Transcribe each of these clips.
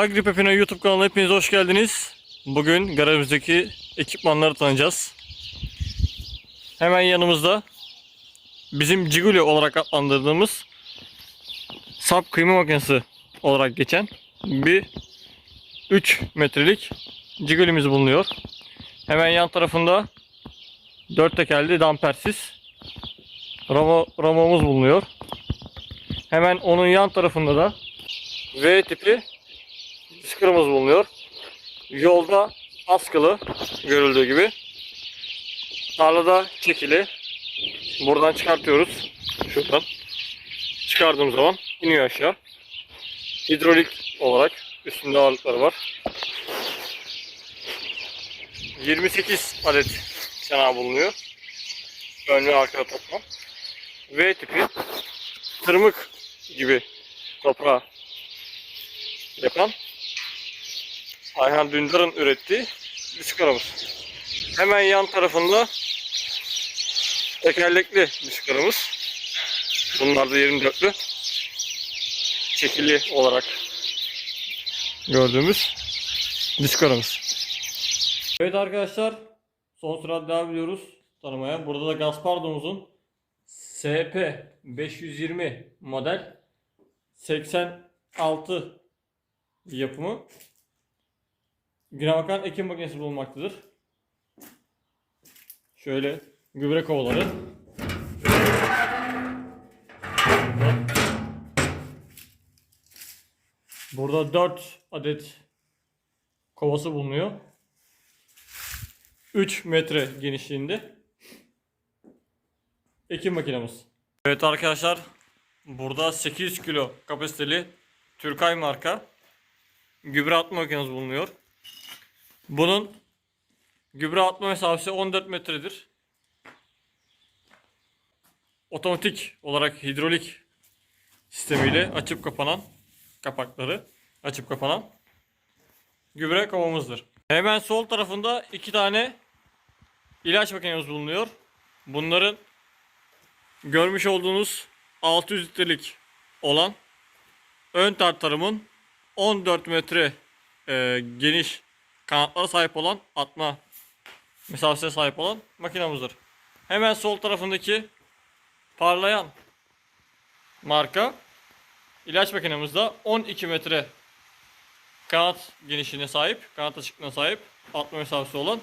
Agri Pepino YouTube kanalına hepiniz hoş geldiniz. Bugün garajımızdaki ekipmanları tanıyacağız. Hemen yanımızda bizim Ciguli olarak adlandırdığımız sap kıyma makinesi olarak geçen bir 3 metrelik Ciguli'miz bulunuyor. Hemen yan tarafında 4 tekerli dampersiz Ramo, Ramo'muz bulunuyor. Hemen onun yan tarafında da V tipi sticker'ımız bulunuyor. Yolda askılı görüldüğü gibi. Tarlada çekili. Buradan çıkartıyoruz. Şuradan. Çıkardığım zaman iniyor aşağı. Hidrolik olarak üstünde ağırlıkları var. 28 adet çanağı bulunuyor. Ön ve arka toplam. V tipi tırmık gibi toprağı yapan Ayhan Dündar'ın ürettiği bisikletimız. Hemen yan tarafında tekerlekli bisikletimiz. Bunlar da 24'lü. Çekili olarak gördüğümüz bisikletimiz. Evet arkadaşlar son sırada devam ediyoruz tanımaya. Burada da Gaspardo'muzun SP 520 model 86 yapımı Günahkan ekim makinesi bulunmaktadır. Şöyle gübre kovaları. Burada 4 adet kovası bulunuyor. 3 metre genişliğinde. Ekim makinemiz. Evet arkadaşlar burada 800 kilo kapasiteli Türkay marka gübre atma makinesi bulunuyor. Bunun gübre atma mesafesi 14 metredir. Otomatik olarak hidrolik sistemiyle açıp kapanan kapakları açıp kapanan gübre kovamızdır. Hemen sol tarafında iki tane ilaç makinemiz bulunuyor. Bunların görmüş olduğunuz 600 litrelik olan ön tartarımın 14 metre e, geniş kanatlara sahip olan atma mesafesine sahip olan makinamızdır. Hemen sol tarafındaki parlayan marka ilaç makinamızda 12 metre kanat genişliğine sahip, kanat açıklığına sahip atma mesafesi olan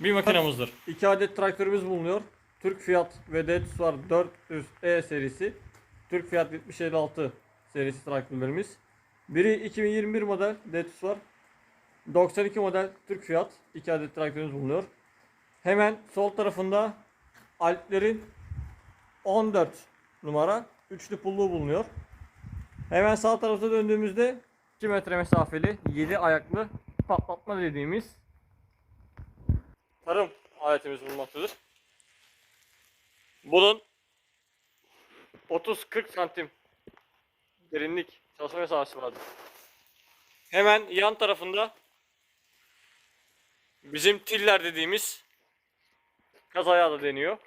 bir makinamızdır. 2 adet traktörümüz bulunuyor. Türk Fiat ve var 400E serisi. Türk Fiat 7056 serisi traktörlerimiz. Biri 2021 model Detus var. 92 model Türk Fiat 2 adet traktörümüz bulunuyor. Hemen sol tarafında Alplerin 14 numara üçlü pulluğu bulunuyor. Hemen sağ tarafta döndüğümüzde 2 metre mesafeli 7 ayaklı patlatma dediğimiz tarım aletimiz bulunmaktadır. Bunun 30-40 santim derinlik çalışma mesafesi vardır. Hemen yan tarafında bizim tiller dediğimiz kaz ayağı da deniyor.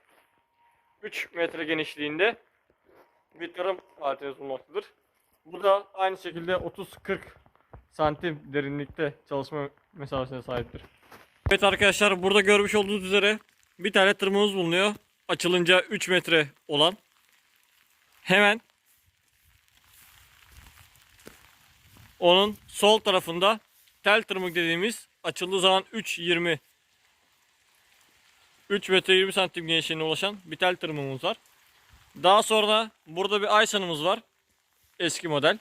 3 metre genişliğinde bir tarım aletimiz bulunmaktadır. Bu da aynı şekilde 30-40 santim derinlikte çalışma mesafesine sahiptir. Evet arkadaşlar burada görmüş olduğunuz üzere bir tane tırmığımız bulunuyor. Açılınca 3 metre olan. Hemen onun sol tarafında tel tırmık dediğimiz açıldığı zaman 3.20 3 metre 20 santim genişliğine ulaşan bir tel tırmığımız var. Daha sonra burada bir Aysan'ımız var. Eski model.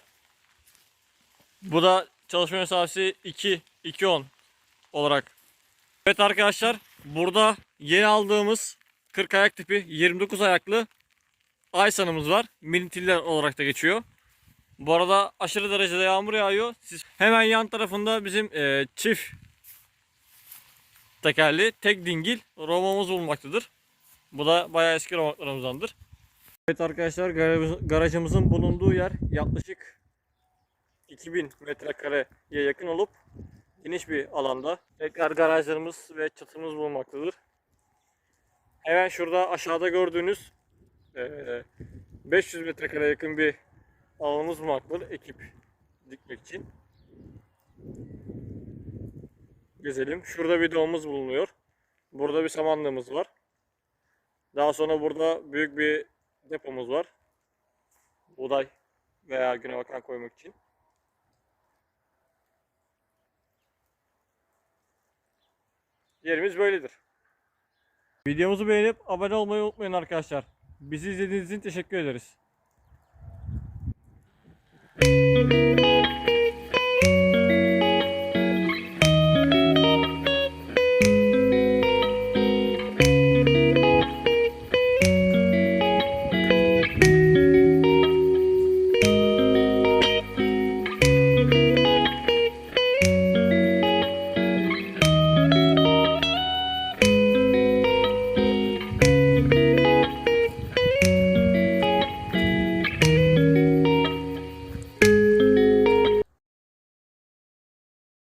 Bu da çalışma mesafesi 2 2.10 olarak. Evet arkadaşlar burada yeni aldığımız 40 ayak tipi 29 ayaklı Aysan'ımız var. Minitiller olarak da geçiyor. Bu arada aşırı derecede yağmur yağıyor. Siz hemen yan tarafında bizim e, çift tekerli tek dingil romamız bulunmaktadır. Bu da bayağı eski romaklarımızdandır. Evet arkadaşlar garajımız- garajımızın bulunduğu yer yaklaşık 2000 metrekareye yakın olup geniş bir alanda. Tekrar garajlarımız ve çatımız bulunmaktadır. Hemen şurada aşağıda gördüğünüz eee, 500 metrekare yakın bir alanımız bulunmaktadır ekip dikmek için. Gezelim. Şurada bir doğumuz bulunuyor. Burada bir samanlığımız var. Daha sonra burada büyük bir depomuz var. Buğday veya güne bakan koymak için. Yerimiz böyledir. Videomuzu beğenip abone olmayı unutmayın arkadaşlar. Bizi izlediğiniz için teşekkür ederiz.